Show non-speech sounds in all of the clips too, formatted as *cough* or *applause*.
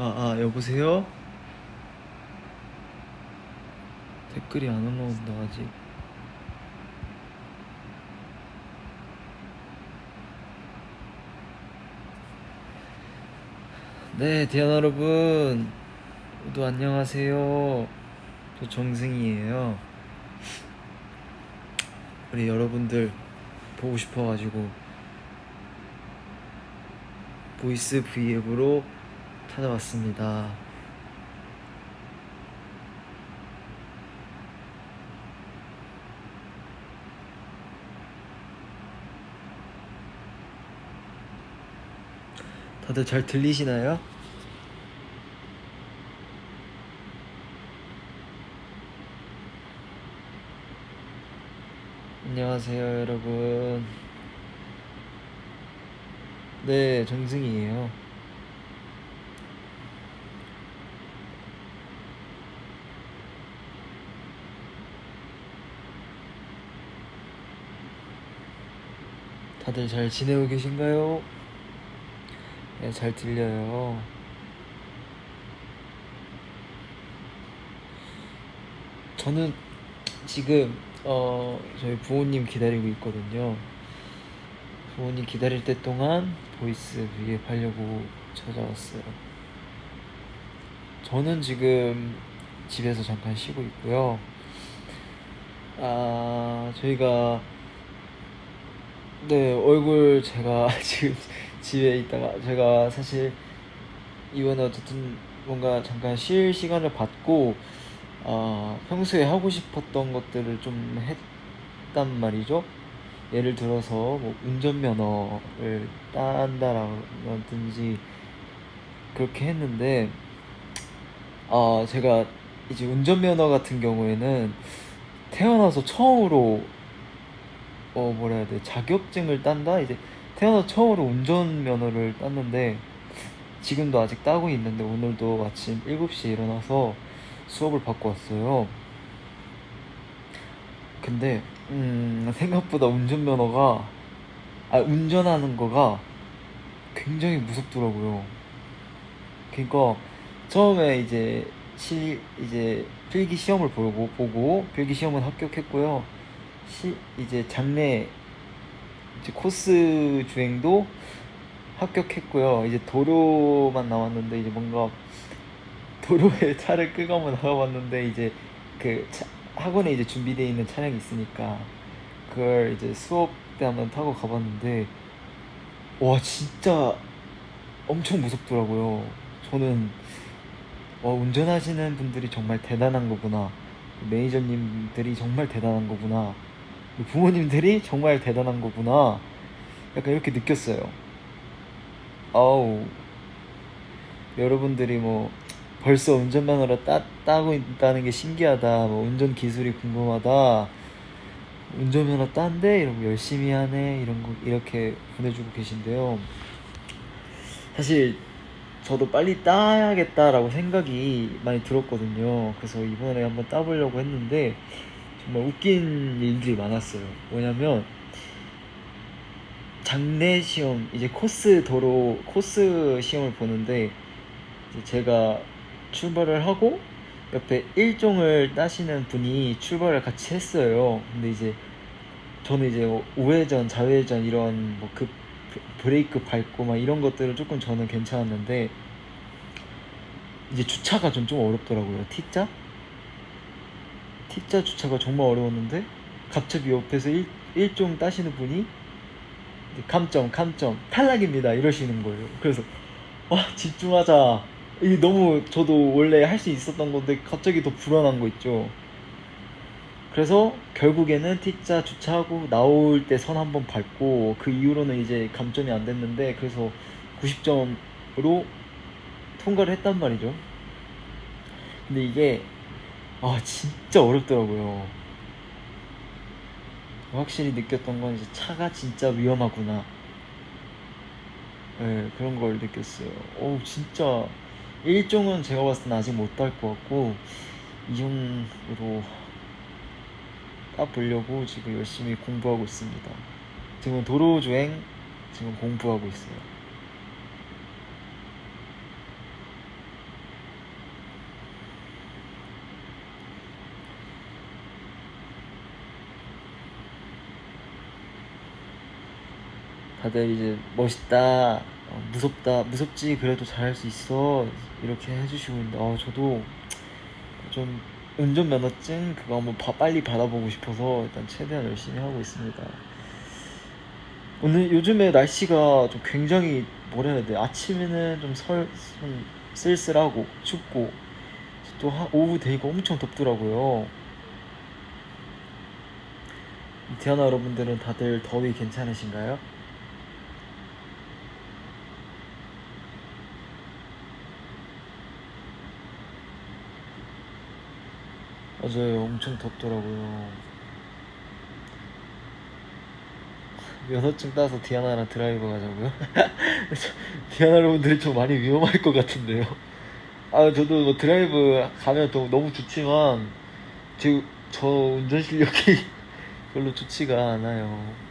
아, 아, 여보세요? 댓글이 안 올라온다, 아직. 네, 대현 여러분. 모두 안녕하세요. 저 정승이에요. 우리 여러분들 보고 싶어가지고 보이스 브이앱으로 찾아왔습니다. 다들 잘 들리시나요? 안녕하세요, 여러분. 네, 정승이에요. 다들 잘 지내고 계신가요? 네, 잘 들려요. 저는 지금 어 저희 부모님 기다리고 있거든요. 부모님 기다릴 때 동안 보이스 위에 하려고 찾아왔어요. 저는 지금 집에서 잠깐 쉬고 있고요. 아 저희가 네 얼굴 제가 *laughs* 지금 집에 있다가 제가 사실 이번에 어쨌든 뭔가 잠깐 쉴 시간을 받고 어, 평소에 하고 싶었던 것들을 좀 했단 말이죠. 예를 들어서 뭐 운전면허를 딴다라든지 그렇게 했는데 아 제가 이제 운전면허 같은 경우에는 태어나서 처음으로 어 뭐라 해야 돼 자격증을 딴다 이제 태어나서 처음으로 운전면허를 땄는데 지금도 아직 따고 있는데 오늘도 아침 7시에 일어나서 수업을 받고 왔어요. 근데 음, 생각보다 운전면허가 아 운전하는 거가 굉장히 무섭더라고요. 그러니까 처음에 이제 시 이제 필기 시험을 보고 보고 필기 시험은 합격했고요. 시 이제 장례 이제 코스 주행도 합격했고요. 이제 도로만 남았는데 이제 뭔가 도로에 *laughs* 차를 끌고 한번 나가봤는데 이제 그 차, 학원에 이제 준비되어 있는 차량이 있으니까 그걸 이제 수업 때 한번 타고 가봤는데 와 진짜 엄청 무섭더라고요. 저는 와 운전하시는 분들이 정말 대단한 거구나. 매니저님들이 정말 대단한 거구나. 부모님들이 정말 대단한 거구나. 약간 이렇게 느꼈어요. 아우 여러분들이 뭐 벌써 운전면허를 따, 따고 있다는 게 신기하다. 뭐 운전 기술이 궁금하다. 운전면허 딴데 이런 거 열심히 하네 이런 거 이렇게 보내주고 계신데요. 사실 저도 빨리 따야겠다라고 생각이 많이 들었거든요. 그래서 이번에 한번 따보려고 했는데 정말 웃긴 일들이 많았어요. 뭐냐면 장례 시험 이제 코스 도로 코스 시험을 보는데 제가 출발을 하고 옆에 일종을 따시는 분이 출발을 같이 했어요. 근데 이제 저는 이제 우회전, 좌회전 이런 뭐 급 브레이크 밟고 막 이런 것들은 조금 저는 괜찮았는데 이제 주차가 좀 좀 어렵더라고요. T자? T자 주차가 정말 어려웠는데 갑자기 옆에서 일, 일종 따시는 분이 감점, 감점, 탈락입니다 이러시는 거예요. 그래서 와 집중하자. 이게 너무 저도 원래 할 수 있었던 건데 갑자기 더 불안한 거 있죠. 그래서 결국에는 T자 주차하고 나올 때 선 한번 밟고 그 이후로는 이제 감점이 안 됐는데 그래서 90점으로 통과를 했단 말이죠. 근데 이게 아 진짜 어렵더라고요. 확실히 느꼈던 건 이제 차가 진짜 위험하구나. 네, 그런 걸 느꼈어요. 오, 진짜 일종은 제가 봤을 땐 아직 못딸것 같고 이종으로 따보려고 지금 열심히 공부하고 있습니다. 지금 도로 주행 지금 공부하고 있어요. 다들 이제 멋있다, 어, 무섭다, 무섭지 그래도 잘할 수 있어 이렇게 해주시고 있는데 어, 저도 좀 운전면허증 그거 한번 바- 빨리 받아보고 싶어서 일단 최대한 열심히 하고 있습니다. 오늘 요즘에 날씨가 좀 굉장히 뭐라 해야 돼 아침에는 좀, 설, 좀 쓸쓸하고 춥고 또 하- 오후 되니까 엄청 덥더라고요. 디아나 여러분들은 다들 더위 괜찮으신가요? 맞아요. 엄청 덥더라고요. 면허증 따서 디아나랑 드라이브 가자고요? *laughs* 디아나 여러분들이 좀 많이 위험할 것 같은데요. 아, 저도 뭐 드라이브 가면 또 너무 좋지만, 지금 저 운전 실력이 *laughs* 별로 좋지가 않아요.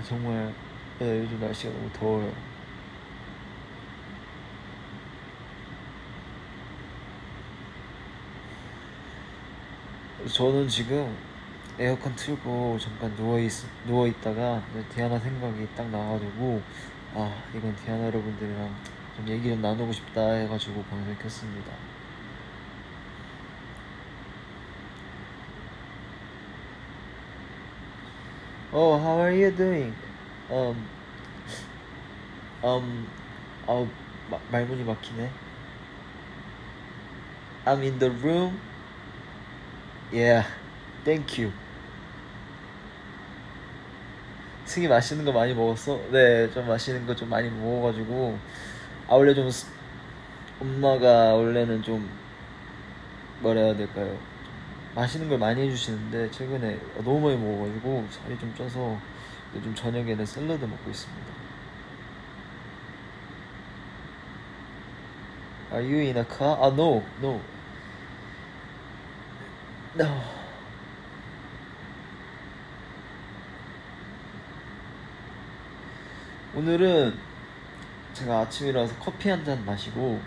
아, 정말, 네, 요즘 날씨가 너무 더워요. 저는 지금 에어컨 틀고 잠깐 누워있, 누워있다가 디아나 생각이 딱 나가지고 아 이건 디아나 여러분들이랑 좀 얘기 좀 나누고 싶다 해가지고 방송 켰습니다 Oh, how are you doing? Um, um, 어, 마, 말문이 막히네 I'm in the room Yeah, thank you. 승이 맛있는 거 많이 먹었어? 네, 좀 맛있는 거 좀 많이 먹어가지고 아 원래 좀 스- 엄마가 원래는 좀 뭐라 해야 될까요? 좀 맛있는 걸 많이 해주시는데 최근에 너무 많이 먹어가지고 살이 좀 쪄서 요즘 저녁에는 샐러드 먹고 있습니다. Are you in a car? 아, no, no. No. 오늘은 제가 일어나서 커피 한 잔 마시고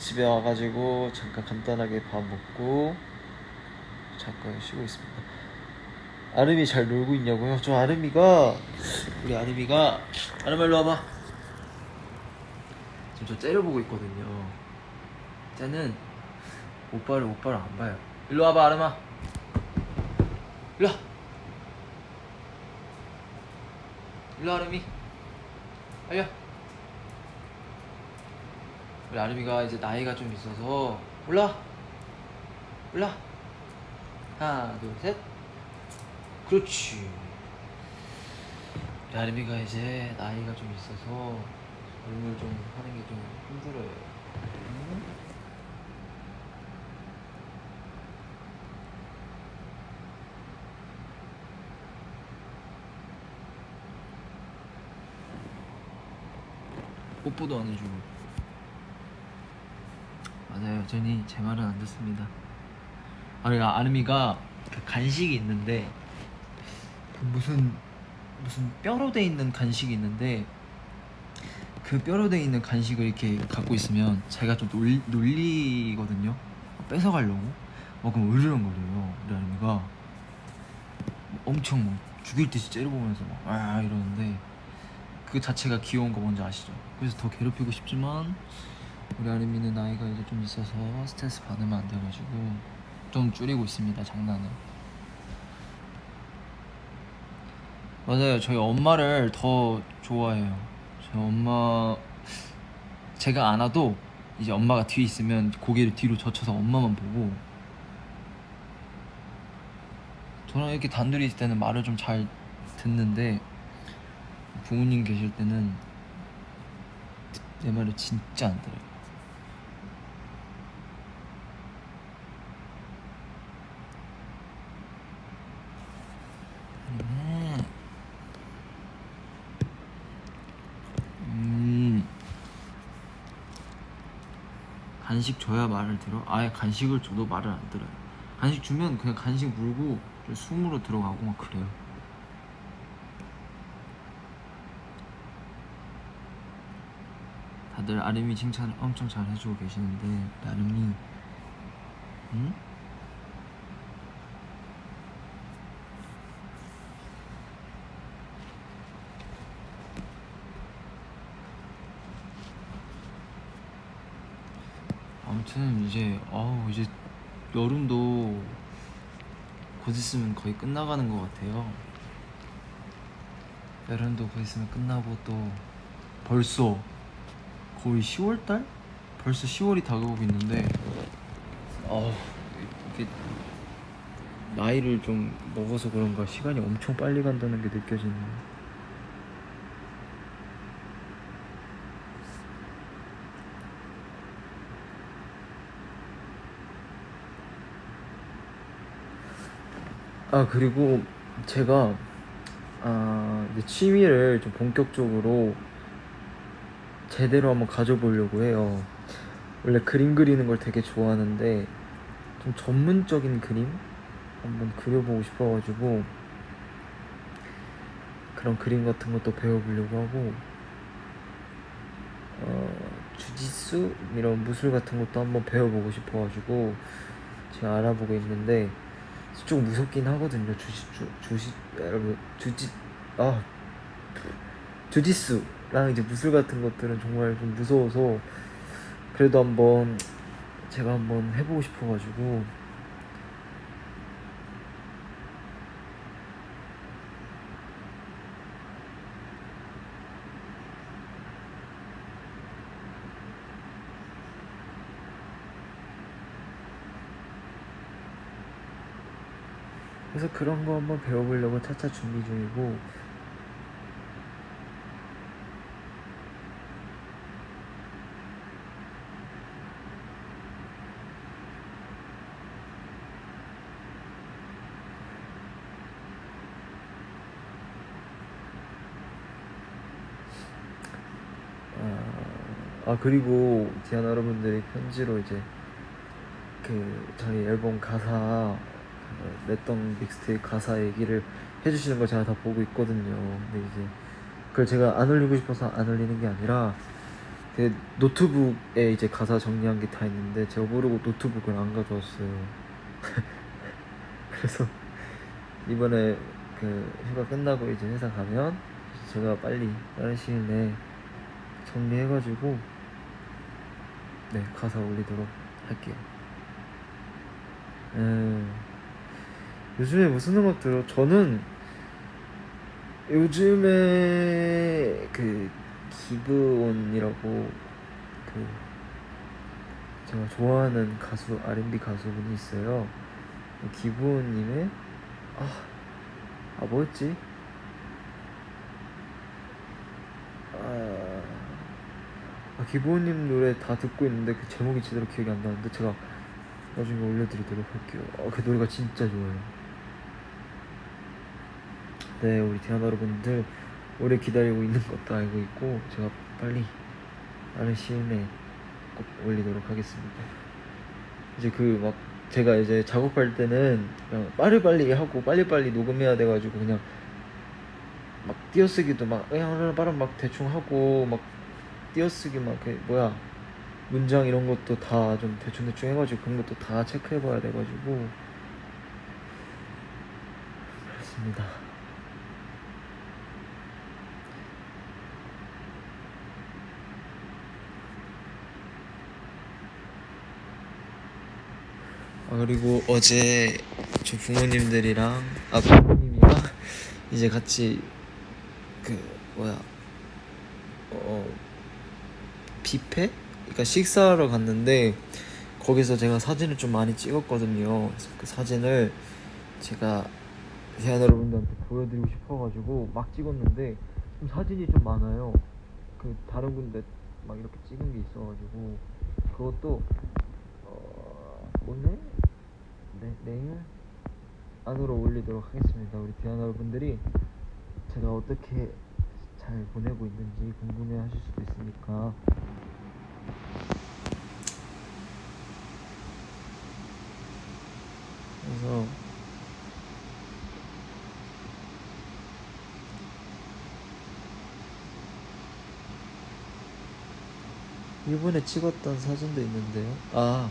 집에 와가지고 잠깐 간단하게 밥 먹고 잠깐 쉬고 있습니다. 아름이 잘 놀고 있냐고요? 저 아름이가 우리 아름이가 아름아 일로 와봐. 지금 저 째려보고 있거든요. 쟤는 오빠를 오빠를 안 봐요. 일로 와봐 아름아. 일로 와. 일로 와, 아름이. 와. 우리 아름이가 이제 나이가 좀 있어서 올라. 올라. 하나 둘 셋. 그렇지. 우리 아름이가 이제 나이가 좀 있어서 얼굴 좀 하는 게 좀 힘들어요. 음? 뽀뽀도 안 해주고 전이 제 말은 안 듣습니다. 아 그러니까 아름이가 그 간식이 있는데 그 무슨 무슨 뼈로 돼 있는 간식이 있는데 그 뼈로 돼 있는 간식을 이렇게 갖고 있으면 자기가 좀 놀, 놀리거든요. 뺏어가려고. 어 그럼 으르렁거려요 우리 아름이가. 엄청 막 죽일 듯이 째려보면서 막 아 이러는데 그 자체가 귀여운 거 뭔지 아시죠? 그래서 더 괴롭히고 싶지만 우리 아름이는 나이가 이제 좀 있어서 스트레스 받으면 안 돼가지고 좀 줄이고 있습니다 장난을. 맞아요. 저희 엄마를 더 좋아해요. 저희 엄마 제가 안 와도 이제 엄마가 뒤에 있으면 고개를 뒤로 젖혀서 엄마만 보고. 저는 이렇게 단둘이 있을 때는 말을 좀 잘 듣는데 부모님 계실 때는 내 말을 진짜 안 들어요. 간식 줘야 말을 들어? 아예 간식을 줘도 말을 안 들어요. 간식 주면 그냥 간식 물고 좀 숨으로 들어가고 막 그래요. 다들 아름이 칭찬 엄청 잘 해주고 계시는데 아름이 응? 아무튼 이제 아우 이제 여름도 곧 있으면 거의 끝나가는 것 같아요. 여름도 곧 있으면 끝나고 또 벌써 거의 10월 달? 벌써 10월이 다가오고 있는데 아 이게 나이를 좀 먹어서 그런가 시간이 엄청 빨리 간다는 게 느껴지네요. 아 그리고 제가 아 이제 취미를 좀 본격적으로 제대로 한번 가져보려고 해요. 원래 그림 그리는 걸 되게 좋아하는데 좀 전문적인 그림 한번 그려보고 싶어가지고 그런 그림 같은 것도 배워보려고 하고 어, 주짓수 이런 무술 같은 것도 한번 배워보고 싶어가지고 제가 알아보고 있는데 좀 무섭긴 하거든요. 주짓수, 주짓, 여러분, 주짓, 아, 주짓수랑 이제 무술 같은 것들은 정말 좀 무서워서 그래도 한번 제가 한번 해보고 싶어가지고 그런 거 한번 배워보려고 차차 준비 중이고. 아, 아 그리고 디아나 여러분들이 편지로 이제 그 저희 앨범 가사 어, 냈던 믹스테이프 가사 얘기를 해주시는 걸 제가 다 보고 있거든요. 근데 이제 그걸 제가 안 올리고 싶어서 안 올리는 게 아니라 그 노트북에 이제 가사 정리한 게 다 있는데 제가 모르고 노트북을 안 가져왔어요. *laughs* 그래서 이번에 그 휴가 끝나고 이제 회사 가면 제가 빨리 빠른 시일 내에 정리해가지고 네 가사 올리도록 할게요. 음, 요즘에 무슨 음악 들어? 저는 요즘에 그 기브온이라고 그 제가 좋아하는 가수 R&B 가수분이 있어요. 기브온님의 아, 아 뭐였지? 아, 아 기브온님 노래 다 듣고 있는데 그 제목이 제대로 기억이 안 나는데 제가 나중에 올려드리도록 할게요. 아, 그 노래가 진짜 좋아요. 네, 우리 디아나 여러분들 오래 기다리고 있는 것도 알고 있고 제가 빨리 빠른 시일 내에 꼭 올리도록 하겠습니다. 이제 그 막 제가 이제 작업할 때는 그냥 빨리빨리 하고 빨리빨리 녹음해야 돼가지고 그냥 막 띄어쓰기도 막 그냥 빠른 막 대충 하고 막 띄어쓰기 막 그 뭐야 문장 이런 것도 다 좀 대충대충 해가지고 그런 것도 다 체크해봐야 돼가지고 그렇습니다. 아 그리고 어제 저 부모님들이랑 아 부모님이랑 이제 같이 그 뭐야 어 뷔페? 그러니까 식사하러 갔는데 거기서 제가 사진을 좀 많이 찍었거든요. 그래서 그 사진을 제가 대한 여러분들한테 보여드리고 싶어가지고 막 찍었는데 좀 사진이 좀 많아요. 그 다른 군데 막 이렇게 찍은 게 있어가지고 그것도 어, 오늘 네, 내일 안으로 올리도록 하겠습니다. 우리 디아나 여러분들이 제가 어떻게 잘 보내고 있는지 궁금해 하실 수도 있으니까 그래서 일본에 찍었던 사진도 있는데요. 아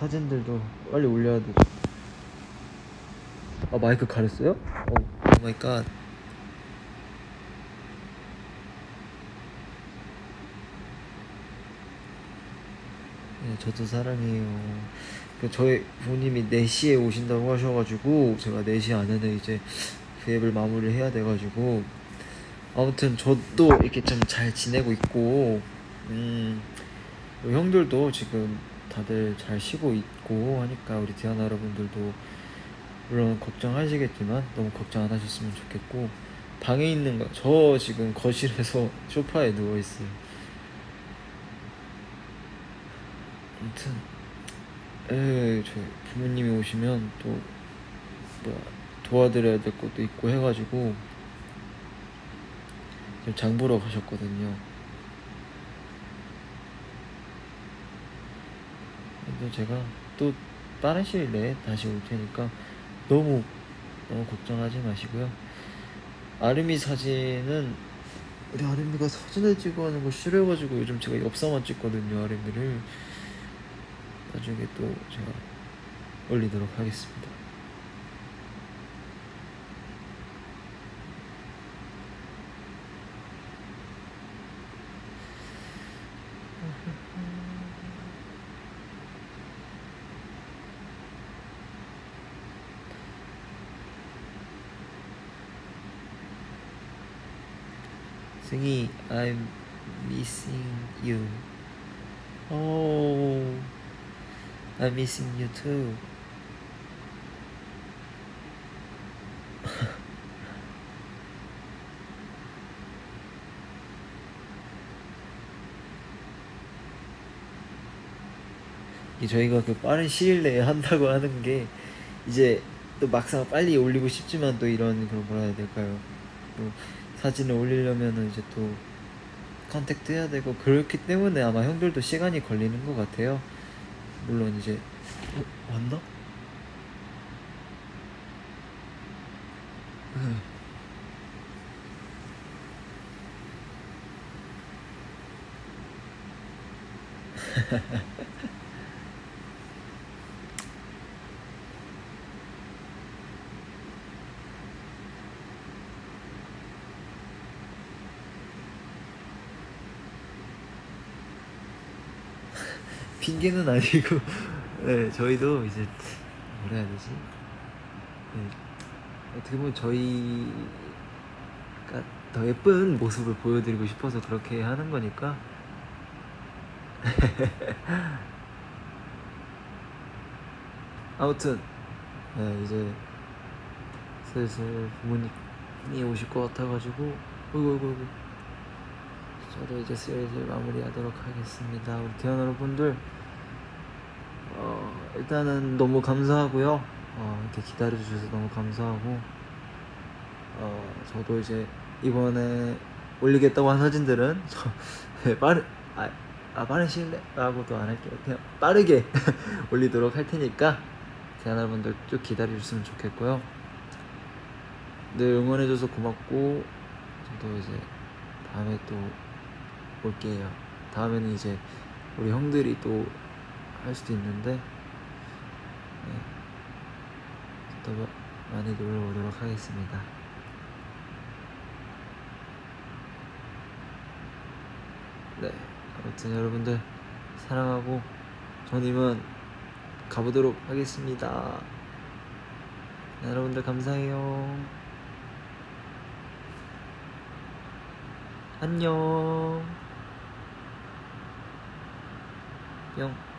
사진들도 빨리 올려야 되죠. 아 마이크 가렸어요? 오 마이 갓. 네, 저도 사랑해요. 그 저희 부모님이 4시에 오신다고 하셔가지고 제가 4시 안에는 이제 그 앱을 마무리를 해야 돼가지고 아무튼 저도 이렇게 좀 잘 지내고 있고 음 우리 형들도 지금 다들 잘 쉬고 있고 하니까 우리 디아나 여러분들도 물론 걱정하시겠지만 너무 걱정 안 하셨으면 좋겠고 방에 있는 거 저 지금 거실에서 *laughs* 소파에 누워 있어요. 아무튼 에 저희 부모님이 오시면 또 뭐야 도와드려야 될 것도 있고 해가지고 지금 장 보러 가셨거든요. 근데 제가 또 빠른 시일 내에 다시 올 테니까 너무 너무 걱정하지 마시고요. 아름이 사진은 우리 아름이가 사진을 찍어 하는 거 싫어해가지고 요즘 제가 엽사만 찍거든요 아름이를 나중에 또 제가 올리도록 하겠습니다. 승희, I'm missing you. Oh, I'm missing you too. *laughs* 이 저희가 그 빠른 시일 내에 한다고 하는 게 이제 또 막상 빨리 올리고 싶지만 또 이런 그런 뭐라 해야 될까요? 또 사진을 올리려면은 이제 또 컨택트 해야 되고 그렇기 때문에 아마 형들도 시간이 걸리는 것 같아요. 물론 이제 어, 왔나? *laughs* 네. 핑계는 아니고. *laughs* 네, 저희도 이제 뭐라 해야 되지? 네, 어떻게 보면 저희가 더 예쁜 모습을 보여드리고 싶어서 그렇게 하는 거니까. *laughs* 아무튼 네, 이제 슬슬 부모님이 오실 것 같아가지고 어이구 어이구 저도 이제 슬슬 마무리하도록 하겠습니다. 우리 대원 여러분들. 어, 일단은 너무 감사하고요. 어, 이렇게 기다려주셔서 너무 감사하고 어, 저도 이제 이번에 올리겠다고 한 사진들은 저 *laughs* 네, 빠른 아, 아 내라고도 안 할게요. 그냥 빠르게 *laughs* 올리도록 할 테니까 대원 여러분들 쭉 기다려주셨으면 좋겠고요. 늘 응원해줘서 고맙고 저도 이제 다음에 또 올게요. 다음에는 이제 우리 형들이 또 할 수도 있는데 네. 또 많이 놀러 오도록 하겠습니다. 네, 아무튼 여러분들 사랑하고 전 이만 가보도록 하겠습니다. 네, 여러분들 감사해요. 안녕. 뿅.